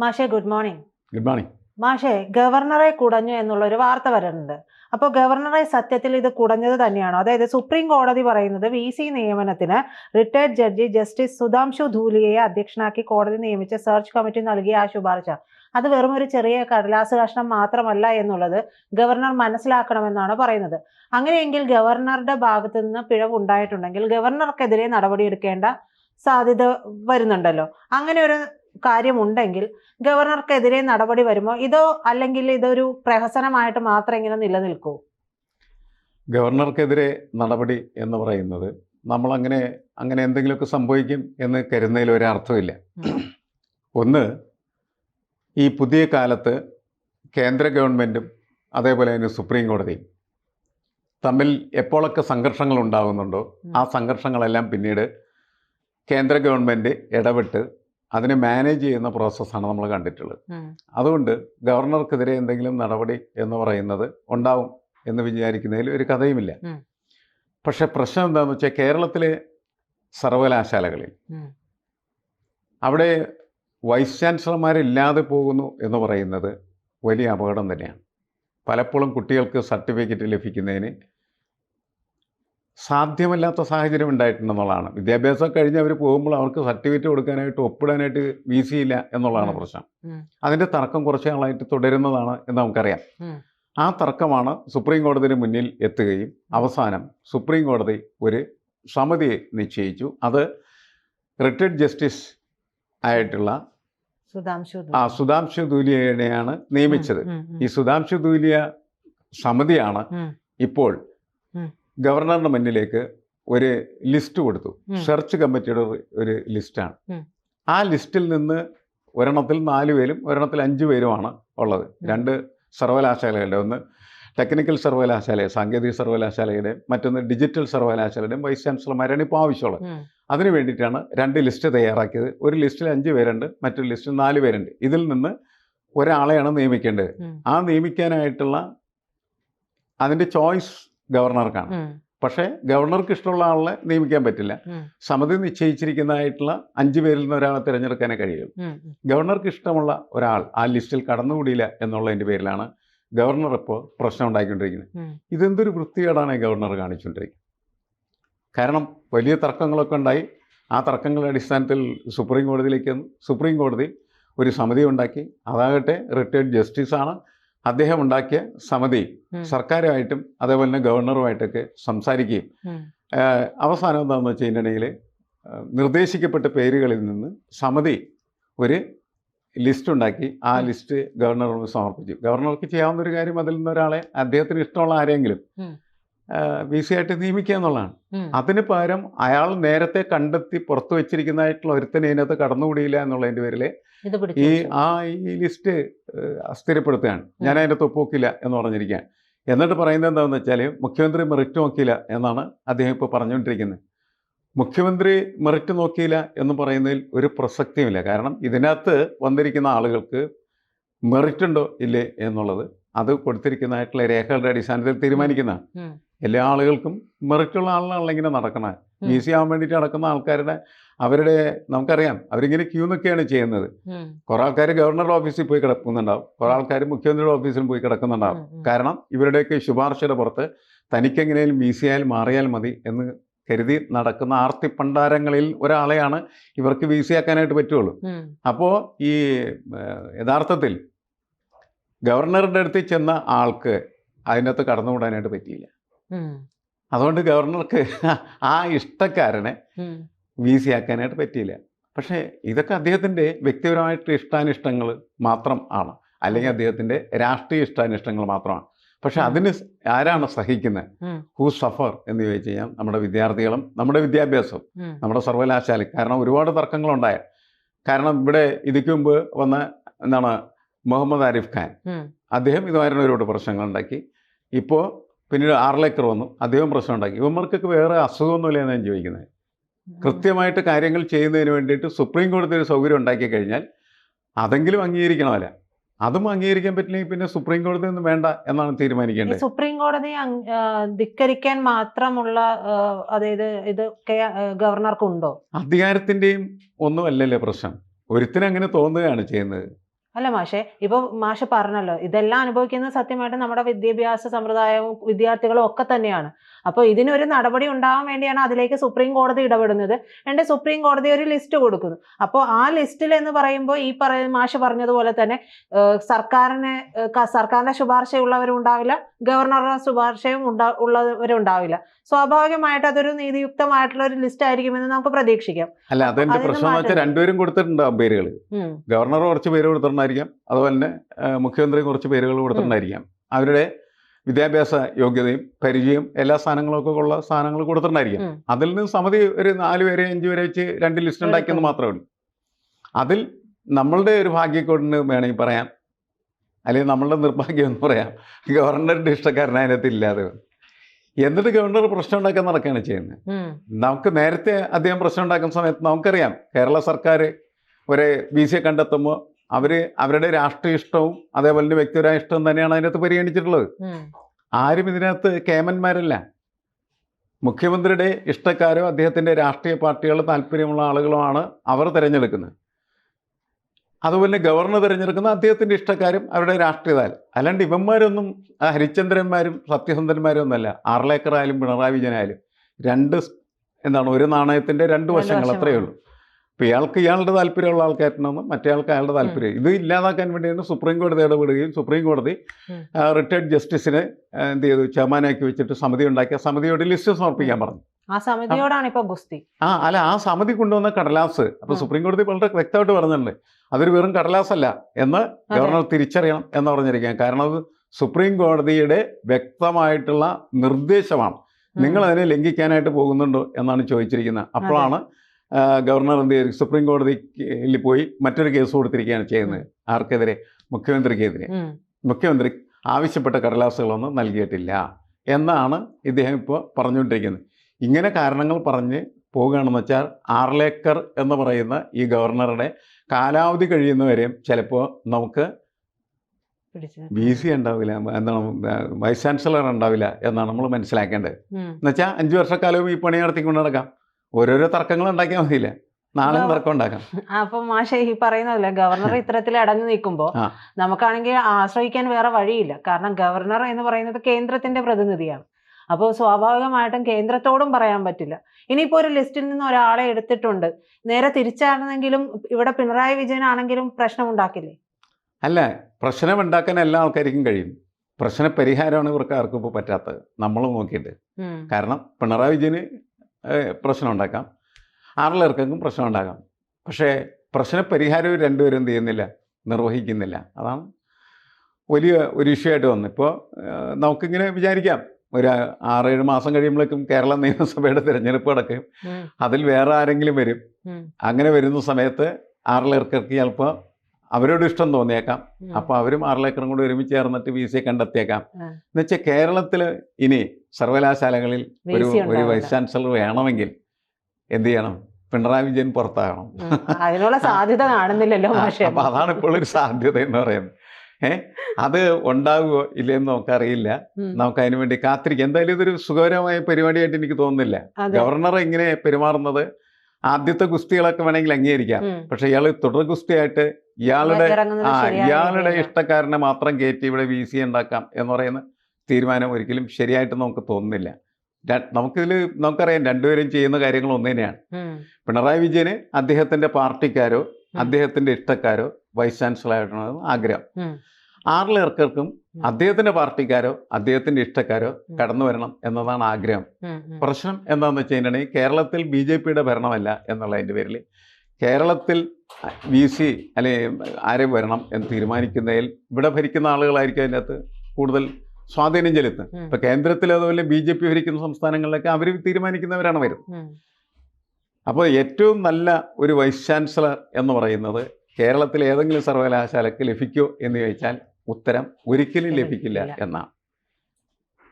മാഷെ good morning good morning മാഷെ ഗവർണറെ കുടഞ്ഞു എന്നുള്ള ഒരു വാർത്ത വരുന്നുണ്ട് അപ്പോൾ ഗവർണറെ സത്യത്തിൽ ഇത് കുടഞ്ഞത് തന്നെയാണോ? അതായത് സുപ്രീം കോടതി പറയുന്നത് വി സി നിയമനത്തിന് റിട്ടയർഡ് ജഡ്ജി ജസ്റ്റിസ് സുധാംശു ധൂലിയയെ അധ്യക്ഷനാക്കി കോടതി നിയമിച്ച സെർച്ച് കമ്മിറ്റി നൽകിയ ആ ശുപാർശ. അത് വെറും ഒരു ചെറിയ കടലാസ് കഷ്ണം മാത്രമല്ല എന്നുള്ളത് ഗവർണർ മനസ്സിലാക്കണമെന്നാണ് പറയുന്നത്. അങ്ങനെയെങ്കിൽ ഗവർണറുടെ ഭാഗത്ത് നിന്ന് പിഴവ് ഉണ്ടായിട്ടുണ്ടെങ്കിൽ ഗവർണർക്കെതിരെ നടപടിയെടുക്കേണ്ട സാധ്യത വരുന്നുണ്ടല്ലോ. അങ്ങനെ ഒരു കാര്യമുണ്ടെങ്കിൽ ഗവർണർക്കെതിരെ നടപടി വരുമോ ഇതോ അല്ലെങ്കിൽ ഇതൊരു പ്രഹസനമായിട്ട് മാത്രം ഇങ്ങനെ നിലനിൽക്കൂ? ഗവർണർക്കെതിരെ നടപടി എന്ന് പറയുന്നത് നമ്മൾ അങ്ങനെ അങ്ങനെ എന്തെങ്കിലുമൊക്കെ സംഭവിക്കും എന്ന് കരുതുന്നതിൽ ഒരർത്ഥമില്ല ഒന്ന് ഈ പുതിയ കാലത്ത് കേന്ദ്ര ഗവൺമെന്റും അതേപോലെ തന്നെ സുപ്രീം കോടതിയും തമ്മിൽ എപ്പോഴൊക്കെ സംഘർഷങ്ങൾ ഉണ്ടാകുന്നുണ്ടോ ആ സംഘർഷങ്ങളെല്ലാം പിന്നീട് കേന്ദ്ര ഗവൺമെന്റ് ഇടപെട്ട് അതിനെ മാനേജ് ചെയ്യുന്ന പ്രോസസ്സാണ് നമ്മൾ കണ്ടിട്ടുള്ളത്. അതുകൊണ്ട് ഗവർണർക്കെതിരെ എന്തെങ്കിലും നടപടി എന്ന് പറയുന്നത് ഉണ്ടാവും എന്ന് വിചാരിക്കുന്നതിൽ ഒരു കഥയുമില്ല. പക്ഷെ പ്രശ്നം എന്താണെന്ന് വെച്ചാൽ കേരളത്തിലെ സർവകലാശാലകളിൽ അവിടെ വൈസ് ചാൻസലർമാരില്ലാതെ പോകുന്നു എന്ന് പറയുന്നത് വലിയ അപകടം തന്നെയാണ്. പലപ്പോഴും കുട്ടികൾക്ക് സർട്ടിഫിക്കറ്റ് ലഭിക്കുന്നതിന് സാധ്യമല്ലാത്ത സാഹചര്യം ഉണ്ടായിട്ടുണ്ടെന്നുള്ളതാണ്. വിദ്യാഭ്യാസം കഴിഞ്ഞ് അവർ പോകുമ്പോൾ അവർക്ക് സർട്ടിഫിക്കറ്റ് കൊടുക്കാനായിട്ട് ഒപ്പിടാനായിട്ട് വി സി ഇല്ല എന്നുള്ളതാണ് പ്രശ്നം. അതിന്റെ അതിന്റെ തർക്കം കുറച്ച് നാളായിട്ട് തുടരുന്നതാണ് എന്ന് നമുക്കറിയാം. ആ തർക്കമാണ് സുപ്രീം കോടതിന് മുന്നിൽ എത്തുകയും അവസാനം സുപ്രീം കോടതി ഒരു സമിതിയെ നിശ്ചയിച്ചു. അത് റിട്ടയർഡ് ജസ്റ്റിസ് ആയിട്ടുള്ള ആ സുധാംശു ദൂലിയനെയാണ് നിയമിച്ചത്. ഈ സുധാംശു ദൂലിയ സമിതിയാണ് ഇപ്പോൾ. ഗവർണറുടെ മുന്നിലേക്ക് ഒരു ലിസ്റ്റ് കൊടുത്തു. സെർച്ച് കമ്മിറ്റിയുടെ ഒരു- ലിസ്റ്റാണ്. ആ ലിസ്റ്റിൽ നിന്ന് ഒരെണ്ണത്തിൽ നാല് പേരും ഒരെണ്ണത്തിൽ അഞ്ച് പേരുമാണ് ഉള്ളത്. രണ്ട് സർവകലാശാലകളുടെ ഒന്ന് ടെക്നിക്കൽ സർവകലാശാല സാങ്കേതിക സർവകലാശാലയുടെ മറ്റൊന്ന് ഡിജിറ്റൽ സർവകലാശാലയുടെയും വൈസ് ചാൻസലർമാരാണ് ഇപ്പോൾ ആവശ്യമുള്ളത്. അതിന് വേണ്ടിയിട്ടാണ് രണ്ട് ലിസ്റ്റ് തയ്യാറാക്കിയത്. ഒരു ലിസ്റ്റിൽ അഞ്ച് പേരുണ്ട് മറ്റൊരു ലിസ്റ്റിൽ നാല് പേരുണ്ട്. ഇതിൽ നിന്ന് ഒരാളെയാണ് നിയമിക്കേണ്ടത്. ആ നിയമിക്കാനായിട്ടുള്ള അതിന്റെ ചോയ്സ് ഗവർണർക്കാണ്. പക്ഷേ ഗവർണർക്ക് ഇഷ്ടമുള്ള ആളെ നിയമിക്കാൻ പറ്റില്ല. സമിതി നിശ്ചയിച്ചിരിക്കുന്നതായിട്ടുള്ള അഞ്ചു പേരിൽ നിന്ന് ഒരാളെ തിരഞ്ഞെടുക്കാനേ കഴിയും. ഗവർണർക്ക് ഇഷ്ടമുള്ള ഒരാൾ ആ ലിസ്റ്റിൽ കടന്നുകൂടിയില്ല എന്നുള്ളതിന്റെ പേരിലാണ് ഗവർണർ ഇപ്പോൾ പ്രശ്നം ഉണ്ടാക്കിക്കൊണ്ടിരിക്കുന്നത് ഇതെന്തൊരു വൃത്തികേടാണ് ഗവർണർ കാണിച്ചുകൊണ്ടിരിക്കുന്നത്? കാരണം വലിയ തർക്കങ്ങളൊക്കെ ഉണ്ടായി. ആ തർക്കങ്ങളുടെ അടിസ്ഥാനത്തിൽ സുപ്രീം കോടതിയിലേക്ക് സുപ്രീം കോടതി ഒരു സമിതി ഉണ്ടാക്കി. അതാകട്ടെ റിട്ടയർഡ് ജസ്റ്റിസാണ്. അദ്ദേഹം ഉണ്ടാക്കിയ സമിതി സർക്കാരുമായിട്ടും അതേപോലെ തന്നെ ഗവർണറുമായിട്ടൊക്കെ സംസാരിക്കുകയും അവസാനം എന്താണെന്ന് വെച്ച് കഴിഞ്ഞിട്ടുണ്ടെങ്കിൽ നിർദ്ദേശിക്കപ്പെട്ട പേരുകളിൽ നിന്ന് സമിതി ഒരു ലിസ്റ്റ് ഉണ്ടാക്കി ആ ലിസ്റ്റ് ഗവർണറോട് സമർപ്പിച്ചു. ഗവർണർക്ക് ചെയ്യാവുന്ന ഒരു കാര്യം അതിൽ നിന്ന് ഒരാളെ അദ്ദേഹത്തിന് ഇഷ്ടമുള്ള ആരെങ്കിലും. വി സി ആയിട്ട് നിയമിക്കുക എന്നുള്ളതാണ്. അതിന് പകരം അയാൾ നേരത്തെ കണ്ടെത്തി പുറത്തു വെച്ചിരിക്കുന്നതായിട്ടുള്ള ഒരുത്തനെ ഇതിനകത്ത് കടന്നുകൂടിയില്ല എന്നുള്ളതിന്റെ പേരിൽ ഈ ആ ഈ ലിസ്റ്റ് അസ്ഥിരപ്പെടുത്തുകയാണ്. ഞാൻ അതിന്റെ തൊപ്പോക്കില്ല എന്ന് പറഞ്ഞിരിക്കുകയാണ്. എന്നിട്ട് പറയുന്നത് എന്താണെന്ന് വെച്ചാൽ മുഖ്യമന്ത്രി മെറിറ്റ് നോക്കിയില്ല എന്നാണ് അദ്ദേഹം ഇപ്പോൾ പറഞ്ഞുകൊണ്ടിരിക്കുന്നത്. മുഖ്യമന്ത്രി മെറിറ്റ് നോക്കിയില്ല എന്ന് പറയുന്നതിൽ ഒരു പ്രസക്തിയുമില്ല. കാരണം ഇതിനകത്ത് വന്നിരിക്കുന്ന ആളുകൾക്ക് മെറിറ്റ് ഉണ്ടോ ഇല്ലേ എന്നുള്ളത് അത് കൊടുത്തിരിക്കുന്നതായിട്ടുള്ള രേഖകളുടെ അടിസ്ഥാനത്തിൽ തീരുമാനിക്കുന്നതാണ് ഉം. എല്ലാ ആളുകൾക്കും മെറിറ്റുള്ള ആളാണല്ലോ ഇങ്ങനെ നടക്കണത്. വി ആവാൻ വേണ്ടിയിട്ട് നടക്കുന്ന ആൾക്കാരുടെ അവരുടെ നമുക്കറിയാം അവരിങ്ങനെ ക്യൂ നിൽക്കുകയാണ് ചെയ്യുന്നത്. കുറെ ആൾക്കാർ ഗവർണറുടെ ഓഫീസിൽ പോയി കിടക്കുന്നുണ്ടാവും. കുറേ ആൾക്കാർ മുഖ്യമന്ത്രിയുടെ ഓഫീസിൽ പോയി കിടക്കുന്നുണ്ടാവും. കാരണം ഇവരുടെയൊക്കെ ശുപാർശയുടെ പുറത്ത് തനിക്കെങ്ങനെയും വി സി ആയാൽ മാറിയാൽ മതി എന്ന് കരുതി നടക്കുന്ന ആർത്തി പണ്ടാരങ്ങളിൽ ഒരാളെയാണ് ഇവർക്ക് വി സി ആക്കാനായിട്ട് പറ്റുള്ളൂ. അപ്പോൾ ഈ യഥാർത്ഥത്തിൽ ഗവർണറുടെ അടുത്ത് ചെന്ന ആൾക്ക് അതിനകത്ത് കടന്നുകൂടാനായിട്ട് പറ്റിയില്ല. അതുകൊണ്ട് ഗവർണർക്ക് ആ ഇഷ്ടക്കാരനെ. വി സി ആക്കാനായിട്ട് പറ്റിയില്ല. പക്ഷേ ഇതൊക്കെ അദ്ദേഹത്തിന്റെ വ്യക്തിപരമായിട്ട് ഇഷ്ടാനിഷ്ടങ്ങൾ മാത്രം ആണ്. അല്ലെങ്കിൽ അദ്ദേഹത്തിന്റെ രാഷ്ട്രീയ ഇഷ്ടാനിഷ്ടങ്ങൾ മാത്രമാണ്. പക്ഷെ. അതിന് ആരാണ് സഹിക്കുന്നത്. ഹൂ സഫർ എന്ന് ചോദിച്ചു കഴിഞ്ഞാൽ നമ്മുടെ വിദ്യാർത്ഥികളും നമ്മുടെ വിദ്യാഭ്യാസവും നമ്മുടെ സർവകലാശാല കാരണം ഒരുപാട് തർക്കങ്ങളുണ്ടായ. കാരണം ഇവിടെ ഇതിക്ക് മുമ്പ് വന്ന എന്താണ് മുഹമ്മദ് ആരിഫ് ഖാൻ. അദ്ദേഹം ഇതുമായിരുന്നു ഒരുപാട് പ്രശ്നങ്ങളുണ്ടാക്കി ഇപ്പോൾ പിന്നീട് ആർലേക്കർ വന്നു. അദ്ദേഹം പ്രശ്നം ഉണ്ടാക്കി. ഇവന്മാർക്കൊക്കെ വേറെ അസുഖമൊന്നുമില്ല എന്നാണ് ഞാൻ ചോദിക്കുന്നത്. കൃത്യമായിട്ട് കാര്യങ്ങൾ ചെയ്യുന്നതിന് വേണ്ടിയിട്ട് സുപ്രീം കോടതി ഒരു സൗകര്യം ഉണ്ടാക്കി കഴിഞ്ഞാൽ അതെങ്കിലും അംഗീകരിക്കണമല്ല. അതും അംഗീകരിക്കാൻ പറ്റില്ലെങ്കിൽ പിന്നെ സുപ്രീം കോടതി ഒന്നും വേണ്ട എന്നാണ് തീരുമാനിക്കേണ്ടത്. സുപ്രീം കോടതി ധിക്കരിക്കാൻ മാത്രമുള്ള അതായത് ഇത് ഗവർണർക്കുണ്ടോ? അധികാരത്തിന്റെയും ഒന്നും അല്ലല്ലേ പ്രശ്നം. ഒരുത്തിനും അങ്ങനെ തോന്നുകയാണ് ചെയ്യുന്നത്. അല്ല മാഷെ ഇപ്പൊ മാഷ് പറഞ്ഞല്ലോ ഇതെല്ലാം അനുഭവിക്കുന്ന സത്യമായിട്ട് നമ്മുടെ വിദ്യാഭ്യാസ സമ്പ്രദായവും വിദ്യാർത്ഥികളും ഒക്കെ തന്നെയാണ്. അപ്പോൾ ഇതിനൊരു നടപടി ഉണ്ടാവാൻ വേണ്ടിയാണ് അതിലേക്ക് സുപ്രീം കോടതി ഇടപെടുന്നത്. എന്റെ സുപ്രീം കോടതി ഒരു ലിസ്റ്റ് കൊടുക്കുന്നു. അപ്പോൾ ആ ലിസ്റ്റിൽ എന്ന് പറയുമ്പോൾ ഈ പറയ മാഷ് പറഞ്ഞതുപോലെ തന്നെ സർക്കാരിനെ സർക്കാരിന് സർക്കാരിന്റെ ശുപാർശയുള്ളവരും ഉണ്ടാവില്ല ഗവർണറുടെ ശുപാർശയും ഉണ്ടാ ഉണ്ടാവില്ല സ്വാഭാവികമായിട്ട് അതൊരു നീതിയുക്തമായിട്ടുള്ള ഒരു ലിസ്റ്റ് ആയിരിക്കുമെന്ന് നമുക്ക് പ്രതീക്ഷിക്കാം. അല്ല അതെന്റെ പ്രശ്നം വെച്ചാൽ. രണ്ടുപേരും കൊടുത്തിട്ടുണ്ടാവും പേരുകൾ ഗവർണർ കുറച്ച് പേര് കൊടുത്തിട്ടുണ്ടായിരിക്കാം. അതുപോലെ തന്നെ മുഖ്യമന്ത്രി കുറച്ച് പേരുകൾ കൊടുത്തിട്ടുണ്ടായിരിക്കാം. അവരുടെ വിദ്യാഭ്യാസ യോഗ്യതയും പരിചയം എല്ലാ സ്ഥാനങ്ങളൊക്കെ ഉള്ള സാധനങ്ങൾ കൊടുത്തിട്ടുണ്ടായിരിക്കാം. അതിൽ നിന്ന് സമിതി ഒരു നാല് പേരെ അഞ്ചു പേരെ വെച്ച് രണ്ട് ലിസ്റ്റ് ഉണ്ടാക്കിയെന്ന് മാത്രമേ ഉള്ളൂ. അതിൽ നമ്മളുടെ ഒരു ഭാഗ്യക്കോടിന് വേണമെങ്കിൽ പറയാം. അല്ലെങ്കിൽ നമ്മളുടെ നിർഭാഗ്യം എന്ന് പറയാം. ഗവർണറുടെ ഇഷ്ടക്കാരൻ അതിനകത്ത് ഇല്ലാതെ. എന്നിട്ട് ഗവർണർ പ്രശ്നം ഉണ്ടാക്കാൻ നടക്കുകയാണ് ചെയ്യുന്നത്. നമുക്ക് നേരത്തെ അദ്ദേഹം പ്രശ്നം ഉണ്ടാക്കുന്ന സമയത്ത് നമുക്കറിയാം കേരള സർക്കാർ ഒരു ബി സിയെ കണ്ടെത്തുമ്പോൾ അവർ അവരുടെ രാഷ്ട്രീയ ഇഷ്ടവും അതേപോലെ തന്നെ വ്യക്തിപരമായ ഇഷ്ടവും തന്നെയാണ് അതിനകത്ത് പരിഗണിച്ചിട്ടുള്ളത്. ആരും ഇതിനകത്ത് കേമന്മാരല്ല. മുഖ്യമന്ത്രിയുടെ ഇഷ്ടക്കാരോ അദ്ദേഹത്തിന്റെ രാഷ്ട്രീയ പാർട്ടികളോ താല്പര്യമുള്ള ആളുകളോ ആണ് അവർ തിരഞ്ഞെടുക്കുന്നത്. അതുപോലെ ഗവർണർ തിരഞ്ഞെടുക്കുന്ന അദ്ദേഹത്തിന്റെ ഇഷ്ടക്കാരും അവരുടെ രാഷ്ട്രീയതാൽ. അല്ലാണ്ട് ഇവന്മാരൊന്നും ആ ഹരിചന്ദ്രന്മാരും സത്യസന്ധന്മാരും ഒന്നല്ല ആർലേക്കറായാലും പിണറായി വിജയനായാലും രണ്ട് എന്താണ് ഒരു നാണയത്തിന്റെ രണ്ട് വശങ്ങൾ അത്രയേ ഉള്ളൂ. അപ്പോൾ ഇയാൾക്ക് ഇയാളുടെ താല്പര്യമുള്ള ആൾക്കാരുണ്ടെന്നും മറ്റേ ആൾക്ക് അയാളുടെ താല്പര്യം. ഇത് ഇല്ലാതാക്കാൻ വേണ്ടിയാണ് സുപ്രീം കോടതി ഇടപെടുകയും സുപ്രീം കോടതി. റിട്ടയർഡ് ജസ്റ്റിസിനെ എന്ത് ചെയ്തു? ചെയർമാനാക്കി വെച്ചിട്ട് സമിതി ഉണ്ടാക്കിയ സമിതിയോട് ലിസ്റ്റ് സമർപ്പിക്കാൻ പറഞ്ഞു. ആ സമിതിയോടാണ് ഇപ്പൊ ഗുസ്തി. ആ അല്ല ആ സമിതി കൊണ്ടുവന്ന കടലാസ് അപ്പൊ ഉം. സുപ്രീം കോടതി വളരെ വ്യക്തമായിട്ട് പറഞ്ഞിട്ടുണ്ട്. അതൊരു വെറും കടലാസല്ല എന്ന് ഗവർണർ തിരിച്ചറിയണം എന്ന് പറഞ്ഞിരിക്കാം കാരണം അത് സുപ്രീം കോടതിയുടെ വ്യക്തമായിട്ടുള്ള നിർദ്ദേശമാണ്. നിങ്ങൾ അതിനെ ലംഘിക്കാനായിട്ട് പോകുന്നുണ്ടോ എന്നാണ് ചോദിച്ചിരിക്കുന്നത്. അപ്പോഴാണ് ഗവർണർ എന്ത് ചെയ്തു? സുപ്രീം കോടതിയിൽ പോയി മറ്റൊരു കേസ് കൊടുത്തിരിക്കുകയാണ് ചെയ്യുന്നത്. ആർക്കെതിരെ? മുഖ്യമന്ത്രിക്കെതിരെ. മുഖ്യമന്ത്രി ആവശ്യപ്പെട്ട കടലാസുകളൊന്നും നൽകിയിട്ടില്ല എന്നാണ് ഇദ്ദേഹം ഇപ്പോൾ പറഞ്ഞുകൊണ്ടിരിക്കുന്നത്. ഇങ്ങനെ കാരണങ്ങൾ പറഞ്ഞ് പോവുകയാണെന്ന് വെച്ചാൽ ആർലേക്കർ എന്ന് പറയുന്ന ഈ ഗവർണറുടെ കാലാവധി കഴിയുന്നവരെയും ചിലപ്പോൾ നമുക്ക് ബി സി ഉണ്ടാവില്ല എന്താണ് വൈസ് ചാൻസലർ ഉണ്ടാവില്ല എന്നാണ് നമ്മൾ മനസ്സിലാക്കേണ്ടത്. എന്നുവെച്ചാൽ അഞ്ച് വർഷക്കാലവും ഈ പണി നടത്തിക്കൊണ്ട് നടക്കാം. ഓരോരോ തർക്കങ്ങൾ ഉണ്ടാക്കിയാൽ മതിയില്ല. നാളെ തർക്കം ഉണ്ടാക്കാം. അപ്പൊ മാഷെ ഈ പറയുന്നതല്ലേ ഗവർണർ ഇത്തരത്തിൽ അടഞ്ഞു നിൽക്കുമ്പോൾ. നമുക്കാണെങ്കിൽ ആശ്രയിക്കാൻ വേറെ വഴിയില്ല. കാരണം ഗവർണർ എന്ന് പറയുന്നത് കേന്ദ്രത്തിന്റെ പ്രതിനിധിയാണ്. അപ്പോൾ സ്വാഭാവികമായിട്ടും കേന്ദ്രത്തോടും പറയാൻ പറ്റില്ല. ഇനിയിപ്പോൾ ഒരു ലിസ്റ്റിൽ നിന്ന് ഒരാളെ എടുത്തിട്ടുണ്ട്. നേരെ തിരിച്ചാണെന്നെങ്കിലും ഇവിടെ പിണറായി വിജയനാണെങ്കിലും പ്രശ്നം ഉണ്ടാക്കില്ലേ? അല്ല പ്രശ്നം ഉണ്ടാക്കാൻ എല്ലാ ആൾക്കാർക്കും കഴിയും. പ്രശ്ന പരിഹാരമാണ് ഇവർക്ക് ആർക്കും ഇപ്പോൾ പറ്റാത്തത്. നമ്മൾ നോക്കിയിട്ട്. കാരണം പിണറായി വിജയന് പ്രശ്നം ഉണ്ടാക്കാം. ആറിലേർക്കും പ്രശ്നം ഉണ്ടാക്കാം. പക്ഷേ പ്രശ്ന പരിഹാരം രണ്ടുപേരും എന്ത് ചെയ്യുന്നില്ല? നിർവഹിക്കുന്നില്ല. അതാണ് വലിയ ഒരു ഇഷ്യൂ ആയിട്ട് വന്നു ഇപ്പോൾ നമുക്കിങ്ങനെ വിചാരിക്കാം. ഒരു ആറേഴ് മാസം കഴിയുമ്പോഴേക്കും കേരള നിയമസഭയുടെ തിരഞ്ഞെടുപ്പ് നടക്കും അതിൽ വേറെ ആരെങ്കിലും വരും. അങ്ങനെ വരുന്ന സമയത്ത് ആറിലേക്കർക്ക് ചിലപ്പോൾ അവരോട് ഇഷ്ടം തോന്നിയേക്കാം. അപ്പോൾ അവരും ആറിലേക്കറും കൂടി ഒരുമിച്ച് ചേർന്നിട്ട് വി സിയെ കണ്ടെത്തിയേക്കാം. എന്നുവെച്ചാൽ കേരളത്തിൽ ഇനി സർവകലാശാലകളിൽ ഒരു ഒരു വൈസ് ചാൻസലർ വേണമെങ്കിൽ എന്ത് ചെയ്യണം? പിണറായി വിജയൻ പുറത്താകണം. അതിനുള്ള സാധ്യത കാണുന്നില്ലല്ലോ അപ്പൊ അതാണ് ഇപ്പോൾ ഒരു സാധ്യത എന്ന് പറയുന്നത്. ഏ? അത് ഉണ്ടാകുമോ ഇല്ലെന്ന് നമുക്കറിയില്ല. നമുക്ക് അതിനു വേണ്ടി കാത്തിരിക്കും. എന്തായാലും ഇതൊരു സുഖകരമായ പരിപാടിയായിട്ട് എനിക്ക് തോന്നുന്നില്ല. ഗവർണർ ഇങ്ങനെ പെരുമാറുന്നത്? ആദ്യത്തെ ഗുസ്തികളൊക്കെ വേണമെങ്കിൽ അംഗീകരിക്കാം. പക്ഷെ ഇയാൾ തുടർ ഗുസ്തിയായിട്ട് ഇയാളുടെ ആ ഇയാളുടെ. ഇഷ്ടക്കാരനെ മാത്രം കയറ്റി ഇവിടെ വി സി ഉണ്ടാക്കാം എന്ന് പറയുന്ന തീരുമാനം ഒരിക്കലും ശരിയായിട്ട് നമുക്ക് തോന്നുന്നില്ല. നമുക്കിതിൽ നമുക്കറിയാം രണ്ടുപേരും ചെയ്യുന്ന കാര്യങ്ങൾ ഒന്നു തന്നെയാണ് പിണറായി വിജയന് അദ്ദേഹത്തിന്റെ പാർട്ടിക്കാരോ. അദ്ദേഹത്തിന്റെ ഇഷ്ടക്കാരോ വൈസ് ചാൻസലർ ആയിട്ടാണ് ആഗ്രഹം. ആറിലേർക്കും അദ്ദേഹത്തിന്റെ പാർട്ടിക്കാരോ അദ്ദേഹത്തിന്റെ ഇഷ്ടക്കാരോ. കടന്നു വരണം എന്നതാണ് ആഗ്രഹം. പ്രശ്നം എന്താണെന്ന് വെച്ച് കഴിഞ്ഞിട്ടുണ്ടെങ്കിൽ കേരളത്തിൽ ബി ജെ പിയുടെ ഭരണമല്ല എന്നുള്ളതിന്റെ പേരിൽ കേരളത്തിൽ വി സി അല്ലെങ്കിൽ ആരെ വരണം എന്ന് തീരുമാനിക്കുന്നതിൽ ഇവിടെ ഭരിക്കുന്ന ആളുകളായിരിക്കും അതിനകത്ത് കൂടുതൽ സ്വാധീനം ചെലുത്തുന്നത്. ഇപ്പം കേന്ദ്രത്തിൽ അതുപോലെ ബി ജെ പി ഭരിക്കുന്ന സംസ്ഥാനങ്ങളിലൊക്കെ അവർ തീരുമാനിക്കുന്നവരാണ് വരുന്നത്. അപ്പോൾ ഏറ്റവും നല്ല ഒരു വൈസ് ചാൻസലർ എന്ന് പറയുന്നത് കേരളത്തിൽ ഏതെങ്കിലും സർവകലാശാലയ്ക്ക് ലഭിക്കോ എന്ന് ചോദിച്ചാൽ ഉത്തരം ഒരിക്കലും ലഭിക്കില്ല. എന്നാണ്.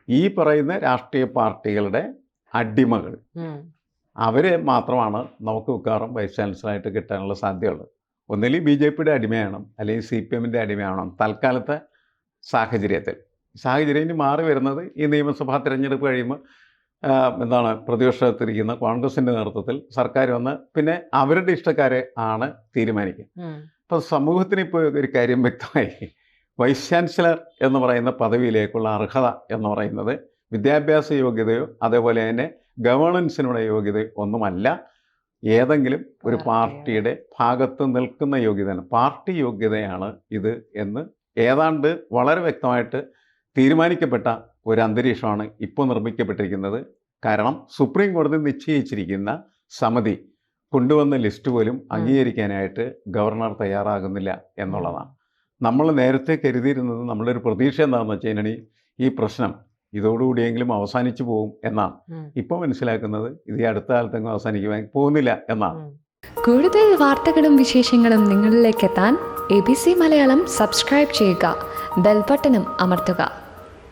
ഈ പറയുന്ന രാഷ്ട്രീയ പാർട്ടികളുടെ അടിമകൾ അവരെ മാത്രമാണ് നമുക്ക് മിക്കവാറും വൈസ് ചാൻസലറായിട്ട് കിട്ടാനുള്ള സാധ്യതയുള്ളത് ഒന്നില്ലെങ്കിൽ ബി ജെ പിയുടെ അടിമയാണ് അല്ലെങ്കിൽ സി പി എമ്മിന്റെ അടിമയാണോ തൽക്കാലത്തെ സാഹചര്യത്തിൽ. സാഹചര്യം ഇനി മാറി വരുന്നത് ഈ നിയമസഭാ തിരഞ്ഞെടുപ്പ് കഴിയുമ്പോൾ എന്താണ് പ്രതിപക്ഷത്തിരിക്കുന്ന കോൺഗ്രസിന്റെ നേതൃത്വത്തിൽ സർക്കാർ വന്ന് പിന്നെ അവരുടെ ഇഷ്ടക്കാരെ ആണ് തീരുമാനിക്കുക. അപ്പൊ സമൂഹത്തിന് ഇപ്പോൾ ഒരു കാര്യം വ്യക്തമായി. വൈസ് ചാൻസലർ എന്ന് പറയുന്ന പദവിയിലേക്കുള്ള അർഹത എന്ന് പറയുന്നത് വിദ്യാഭ്യാസ യോഗ്യതയോ അതേപോലെ തന്നെ ഗവേണൻസിനുള്ള യോഗ്യതയോ ഒന്നുമല്ല. ഏതെങ്കിലും ഒരു പാർട്ടിയുടെ. ഭാഗത്ത് നിൽക്കുന്ന യോഗ്യതയാണ് പാർട്ടി യോഗ്യതയാണ് ഇത് എന്ന് ഏതാണ്ട് വളരെ വ്യക്തമായിട്ട് തീരുമാനിക്കപ്പെട്ട ഒരു അന്തരീക്ഷമാണ് ഇപ്പോൾ നിർമ്മിക്കപ്പെട്ടിരിക്കുന്നത്. കാരണം സുപ്രീം കോടതി നിശ്ചയിച്ചിരിക്കുന്ന സമിതി കൊണ്ടുവന്ന ലിസ്റ്റ് പോലും അംഗീകരിക്കാനായിട്ട് ഗവർണർ തയ്യാറാകുന്നില്ല എന്നുള്ളതാണ്. നമ്മൾ നേരത്തെ കരുതിയിരുന്നത് നമ്മളൊരു പ്രതീക്ഷ എന്താണെന്ന് വെച്ച് കഴിഞ്ഞാൽ ഈ പ്രശ്നം ഇതോടുകൂടിയെങ്കിലും അവസാനിച്ചു പോകും എന്നാണ്. ഇപ്പൊ ഇപ്പോൾ മനസ്സിലാക്കുന്നത് ഇത് ഈ അടുത്ത കാലത്തെങ്കിലും അവസാനിക്കുവാൻ പോകുന്നില്ല എന്നാണ്. കൂടുതൽ വാർത്തകളും വിശേഷങ്ങളും നിങ്ങളിലേക്ക് എത്താൻ A B C Malayalam subscribe ചെയ്യുക. ബെൽബട്ടനും അമർത്തുക.